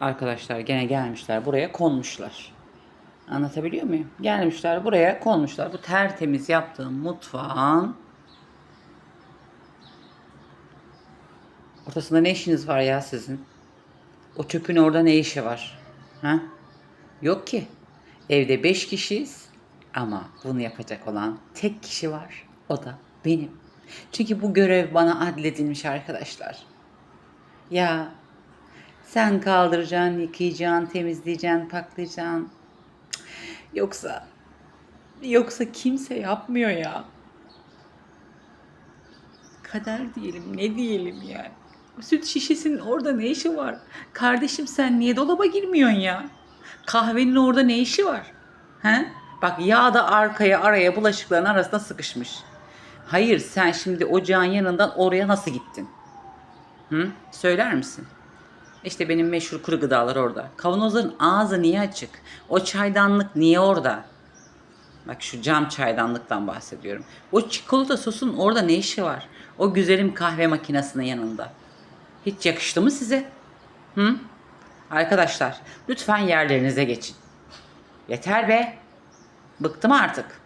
Arkadaşlar gene gelmişler buraya konmuşlar. Anlatabiliyor muyum? Gelmişler buraya konmuşlar. Bu tertemiz yaptığım mutfağın ortasında ne işiniz var ya sizin? O çöpün orada ne işi var? Ha? Yok ki. Evde beş kişiyiz ama bunu yapacak olan tek kişi var. O da benim. Çünkü bu görev bana adledilmiş arkadaşlar. Ya sen kaldıracaksın, yıkayacaksın, temizleyeceksin, paklayacaksın. Cık, Yoksa yoksa kimse yapmıyor ya. Kader diyelim, ne diyelim yani. Süt şişesinin orada ne işi var? Kardeşim sen niye dolaba girmiyorsun ya? Kahvenin orada ne işi var? He? Bak yağ da arkaya araya bulaşıkların arasında sıkışmış. Hayır sen şimdi ocağın yanından oraya nasıl gittin? Hı? Söyler misin? İşte benim meşhur kuru gıdalar orada. Kavanozların ağzı niye açık? O çaydanlık niye orada? Bak şu cam çaydanlıktan bahsediyorum. O çikolata sosun orada ne işi var? O güzelim kahve makinesinin yanında. Hiç yakıştı mı size? Hı? Arkadaşlar lütfen yerlerinize geçin. Yeter be. Bıktım artık.